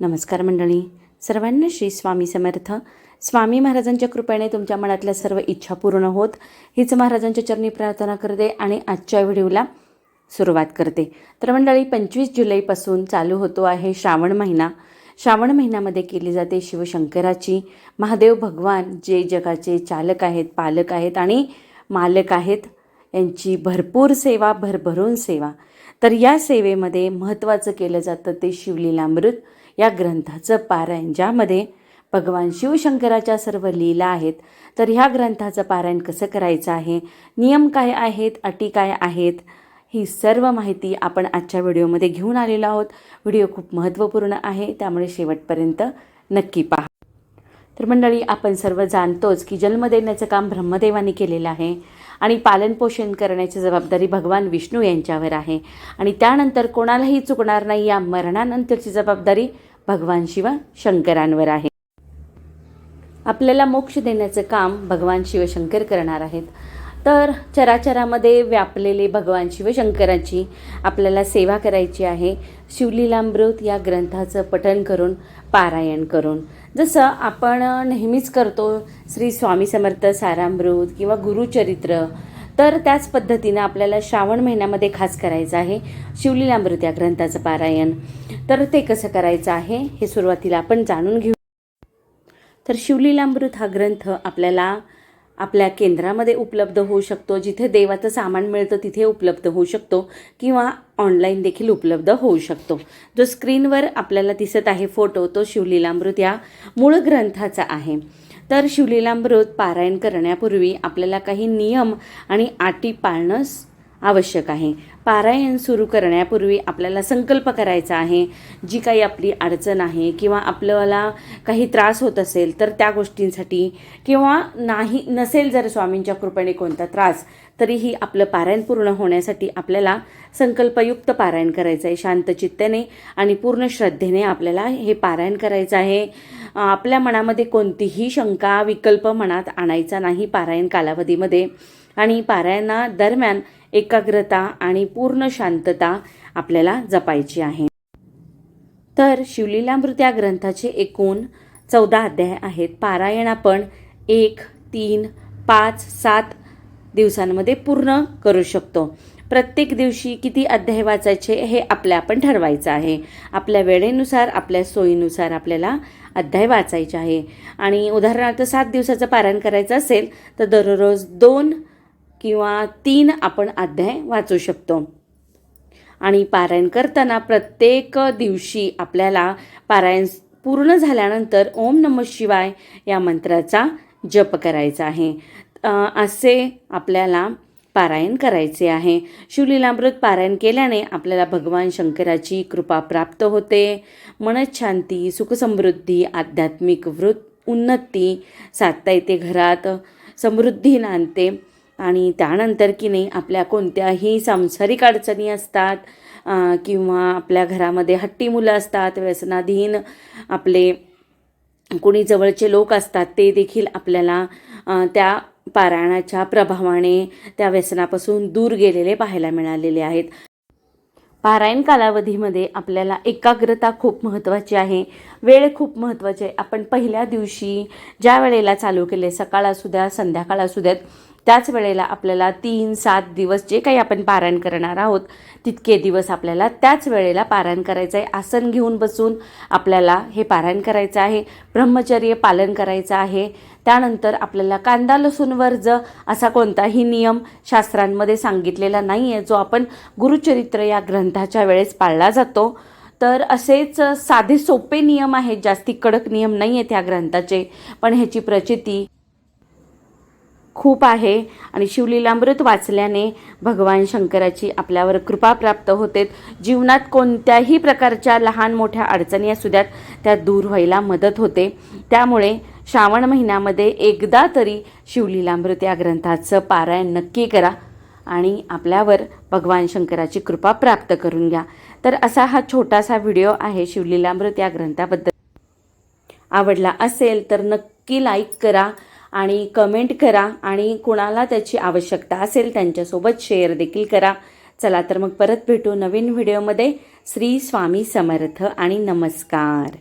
नमस्कार मंडळी. सर्वांना श्री स्वामी समर्थ. स्वामी महाराजांच्या कृपेने तुमच्या मनातल्या सर्व इच्छा पूर्ण होत. हीच महाराजांच्या चरणी प्रार्थना करते आणि आजच्या व्हिडिओला सुरुवात करते. तर मंडळी पंचवीस जुलैपासून चालू होतो आहे श्रावण महिना. श्रावण महिन्यामध्ये केली जाते शिवशंकराची. महादेव भगवान जे जगाचे चालक आहेत पालक आहेत आणि मालक आहेत यांची भरपूर सेवा भरभरून सेवा. तर या सेवेमध्ये महत्त्वाचं केलं जातं ते शिवलीलामृत. या ग्रंथाचं पारायण ज्यामध्ये भगवान शिवशंकराच्या सर्व लीला आहेत तर ह्या ग्रंथाचं पारायण कसं करायचं आहे नियम काय आहेत अटी काय आहेत ही सर्व माहिती आपण आजच्या व्हिडिओमध्ये घेऊन आलेलो आहोत. व्हिडिओ खूप महत्त्वपूर्ण आहे त्यामुळे शेवटपर्यंत नक्की पहा. तर मंडळी आपण सर्व जाणतोच की जन्म देण्याचं काम ब्रह्मदेवाने केलेलं आहे. आणि पालनपोषण करण्याची जबाबदारी भगवान विष्णू यांच्यावर आहे. आणि त्यानंतर कोणालाही चुकणार नाही या मरणानंतरची जबाबदारी भगवान शिव शंकरांवर आहे. आपल्याला मोक्ष देण्याचं काम भगवान शिवशंकर करणार आहेत. तर चराचरामध्ये व्यापलेले भगवान शिवशंकराची आपल्याला सेवा करायची आहे. शिवलीलामृत या ग्रंथाचं पठन करून पारायण करून. जसं आपण नेहमीच करतो श्री स्वामी समर्थ सारामृत किंवा गुरुचरित्र तर त्याच पद्धतीनं आपल्याला श्रावण महिन्यामध्ये खास करायचं आहे शिवलीलामृत या ग्रंथाचं पारायण. तर ते कसं करायचं आहे हे सुरुवातीला आपण जाणून घेऊ. तर शिवलीलामृत हा ग्रंथ आपल्याला आपल्या केंद्रामध्ये उपलब्ध होऊ शकतो जिथे देवाचं सामान मिळतं तिथे उपलब्ध होऊ शकतो किंवा ऑनलाईन देखील उपलब्ध होऊ शकतो. जो स्क्रीनवर आपल्याला दिसत आहे फोटो तो शिवलीलामृत या मूळ ग्रंथाचा आहे. तर शिवलीलामृत पारायण करण्यापूर्वी आपल्याला काही नियम आणि अटी पाळणं आवश्यक आहे. पारायण सुरू करण्यापूर्वी आपल्याला संकल्प करायचा आहे. जी काही आपली अडचण आहे किंवा आपल्याला काही त्रास होत असेल तर त्या गोष्टींसाठी किंवा नाही नसेल जर स्वामींच्या कृपेने कोणता त्रास तरीही आपलं पारायण पूर्ण होण्यासाठी आपल्याला संकल्पयुक्त पारायण करायचं आहे. शांतचित्तेने आणि पूर्ण श्रद्धेने आपल्याला हे पारायण करायचं आहे. आपल्या मनामध्ये कोणतीही शंका विकल्प मनात आणायचा नाही पारायण कालावधीमध्ये. आणि पारायणा दरम्यान एकाग्रता आणि पूर्ण शांतता आपल्याला जपायची आहे. तर शिवलीलामृत या ग्रंथाचे एकूण चौदा अध्याय आहेत. पारायण आपण एक तीन पाच सात दिवसांमध्ये पूर्ण करू शकतो. प्रत्येक दिवशी किती अध्याय वाचायचे हे आपल्या आपण ठरवायचं आहे. आपल्या वेळेनुसार आपल्या सोयीनुसार आपल्याला अध्याय वाचायचे आहे. आणि उदाहरणार्थ सात दिवसाचं पारायण करायचं असेल तर दररोज दोन किंवा तीन आपण अध्याय वाचू शकतो. आणि पारायण करताना प्रत्येक दिवशी आपल्याला पारायण पूर्ण झाल्यानंतर ओम नम शिवाय या मंत्राचा जप करायचा आहे. असे आपल्याला पारायण करायचे आहे. शिवलीलामृत पारायण केल्याने आपल्याला भगवान शंकराची कृपा प्राप्त होते. मनशांती सुखसमृद्धी आध्यात्मिक वृत उन्नती साधता येते घरात. समृद्धी नांदते. आणि त्यानंतर की नाही आपल्या कोणत्याही सांसारिक अडचणी असतात किंवा आपल्या घरामध्ये हट्टी मुलं असतात व्यसनाधीन आपले कोणी जवळचे लोक असतात ते देखील आपल्याला त्या पारायणाच्या प्रभावाने त्या व्यसनापासून दूर गेलेले पाहायला मिळालेले आहेत. पारायण कालावधीमध्ये आपल्याला एकाग्रता खूप महत्त्वाची आहे. वेळ खूप महत्त्वाची आहे. आपण पहिल्या दिवशी ज्या वेळेला चालू केले सकाळ असू द्या संध्याकाळ असू द्यात त्याच वेळेला आपल्याला तीन सात दिवस जे काही आपण पारायण करणार आहोत तितके दिवस आपल्याला त्याच वेळेला पारायण करायचं आहे आसन घेऊन बसून आपल्याला हे पारायण करायचं आहे ब्रह्मचर्य पालन करायचं आहे. त्यानंतर आपल्याला कांदा लसूणवर ज असा कोणताही नियम शास्त्रांमध्ये सांगितलेला नाही आहे जो आपण गुरुचरित्र या ग्रंथाच्या वेळेस पाळला जातो. तर असेच साधे सोपे नियम आहेत. जास्ती कडक नियम नाही आहेत ह्या ग्रंथाचे. पण ह्याची प्रचिती खूप आहे. आणि शिवलीलामृत वाचल्याने भगवान शंकराची आपल्यावर कृपा प्राप्त होते. जीवनात कोणत्याही प्रकारच्या लहान मोठ्या अडचणी असू द्यात त्या दूर व्हायला मदत होते. त्यामुळे श्रावण महिन्यामध्ये एकदा तरी शिवलीलामृत या ग्रंथाचं पारायण नक्की करा आणि आपल्यावर भगवान शंकराची कृपा प्राप्त करून घ्या. तर असा हा छोटासा व्हिडिओ आहे शिवलीलामृत या ग्रंथाबद्दल. आवडला असेल तर नक्की लाईक करा आणि कमेंट करा आणि कुणाला त्याची आवश्यकता असेल त्यांच्यासोबत शेअर देखील करा. चला तर मग परत भेटू नवीन व्हिडिओमध्ये श्री स्वामी समर्थ आणि नमस्कार.